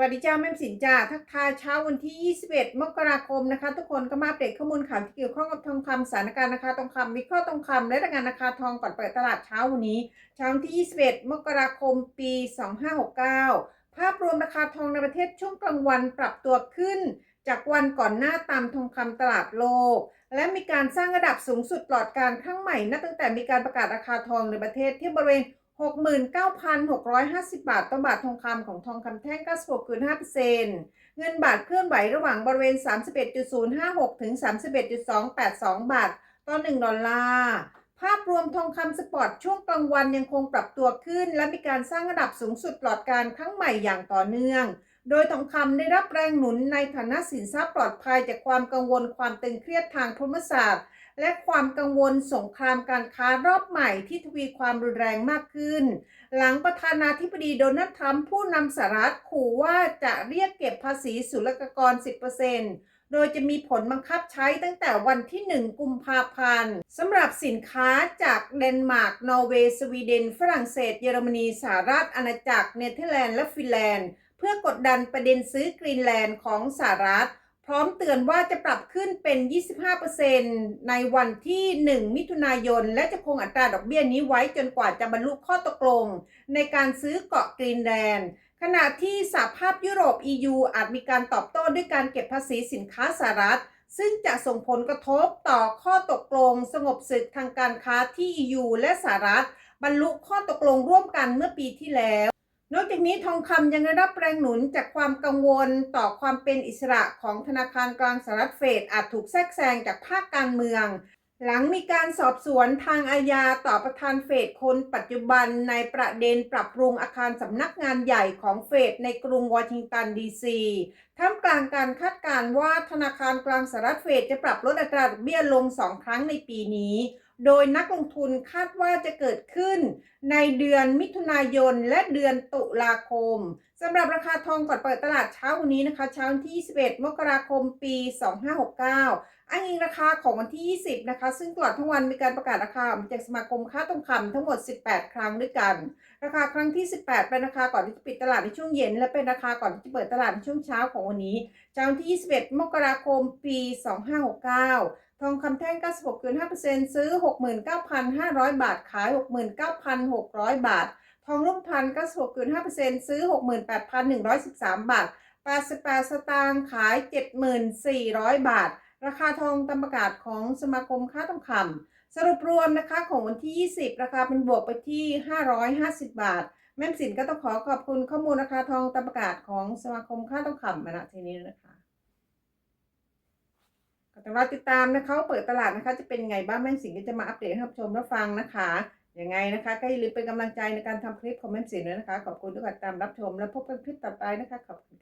วัสดีจ้าแม่สินจ้าทักทายเช้าวันที่ 21 มกราคมนะคะ ทุกคนก็มาอัปเดตข้อมูลข่าวที่เกี่ยวข้องกับทองคำสถานการณ์ราคาทองคำวิเคราะห์ทองคำและรายงานราคาทองก่อนเปิดตลาดเช้าวันนี้ เช้าวันที่ 21 มกราคม ปี 2569 ภาพรวมราคาทองในประเทศช่วงกลางวันปรับตัวขึ้น จากวันก่อนหน้าตามทองคำตลาดโลก และมีการสร้างระดับสูงสุดตลอดการครั้งใหม่นับตั้งแต่มีการประกาศราคาทองในประเทศที่บริเวณ 69,650 บาทต่อบาททองคำของทองคำแท่ง 96.5%เงินบาทเคลื่อนไหวระหว่างบริเวณ 31.056 ถึง 31.282 บาท ต่อ 1 ดอลลาร์ ภาพรวมทองคำสปอร์ตช่วงกลางวันยังคงปรับตัวขึ้น และมีการสร้างระดับสูงสุดตลอดการครั้งใหม่อย่างต่อเนื่อง โดยทองคำได้รับแรงหนุนในฐานะสินทรัพย์ปลอดภัยจากความกังวลความตึงเครียดทางภูมิศาสตร์ และความกังวลสงครามการค้ารอบใหม่ที่ทวีความรุนแรงมากขึ้น หลังประธานาธิบดีโดนัลด์ทรัมป์ผู้นำสหรัฐขู่ว่าจะเรียกเก็บภาษีศุลกากร 10%โดยจะมีผลบังคับใช้ตั้งแต่วันที่ 1 กุมภาพันธ์สำหรับสินค้าจากเดนมาร์ก นอร์เวย์ สวีเดน ฝรั่งเศส เยอรมนี สหรัฐอาณาจักร เนเธอร์แลนด์ และฟินแลนด์ เพื่อกดดันประเด็นซื้อกรีนแลนด์ของสหรัฐ พร้อมเตือนว่าจะปรับขึ้นเป็น 25%ในวันที่ 1 มิถุนายน และจะคงอัตราดอกเบี้ยนี้ไว้จนกว่าจะบรรลุข้อตกลง ในการซื้อเกาะกรีนแลนด์ขณะที่สหภาพยุโรป EU อาจมีการตอบโต้ด้วยการเก็บภาษีสินค้าสหรัฐ ซึ่งจะส่งผลกระทบต่อข้อตกลง สงบศึกทางการค้าที่ EU และสหรัฐ บรรลุข้อตกลงร่วมกันเมื่อปีที่แล้ว นอกจากนี้ทองคำยังได้รับแรงหนุนจากความกังวลต่อความเป็นอิสระของธนาคารกลางสหรัฐเฟดอาจถูกแทรกแซงจากภาคการเมือง หลังมีการสอบสวนทางอาญาต่อประธานเฟดคนปัจจุบันในประเด็นปรับปรุงอาคารสำนักงานใหญ่ของเฟดในกรุงวอชิงตันดีซีท่ามกลางการคาดการณ์ว่าธนาคารกลางสหรัฐเฟดจะปรับลดอัตราดอกเบี้ยลงสองครั้งในปีนี้ โดยนักลงทุนคาดว่าจะเกิดขึ้น ในเดือนมิถุนายนและเดือนตุลาคมสำหรับราคาทองก่อนเปิดตลาดเช้าวันนี้นะคะ เช้าวันที่ 21 มกราคมปี 2569อ้างอิงราคาของวันที่ 20 นะคะ ซึ่งตลอดทั้งวันมีการประกาศราคาจากสมาคมค้าทองคำทั้งหมด 18 ครั้งด้วยกัน ราคาครั้งที่ 18 เป็นราคาก่อนที่จะปิดตลาดในช่วงเย็น และเป็นราคาก่อนที่จะเปิดตลาดในช่วงเช้าของวันนี้ เช้าวันที่ 21 มกราคมปี 2569 ทองคำแท่ง 96.5%ซื้อ 69,500 บาท ขาย 69,600 บาท ทองรุ่มพัน96.5%ซื้อ 68,113 บาท 88 สตางค์ขาย 7,400 บาท ราคาทองตามประกาศของสมาคมค้าทองคำสรุปรวมนะคะของวันที่ 20 ราคาเป็นบวกไปที่ 550 บาท แม่มสินก็ต้องขอขอบคุณข้อมูลราคาทองตามประกาศของสมาคมค้าทองคำมาณที่นี้นะคะ ก็ต้องรอติดตามนะคะว่าเปิดตลาดนะคะ จะเป็นยังไงบ้างแม่สิงห์จะมาอัปเดตให้ท่านชมรับฟังนะคะยังไงนะคะ ก็อย่าลืมเป็นกำลังใจในการทำคลิปของแม่สิงด้วยนะคะ ขอบคุณทุกการติดตามรับชม และพบกันคลิปต่อไปนะคะขอบคุณ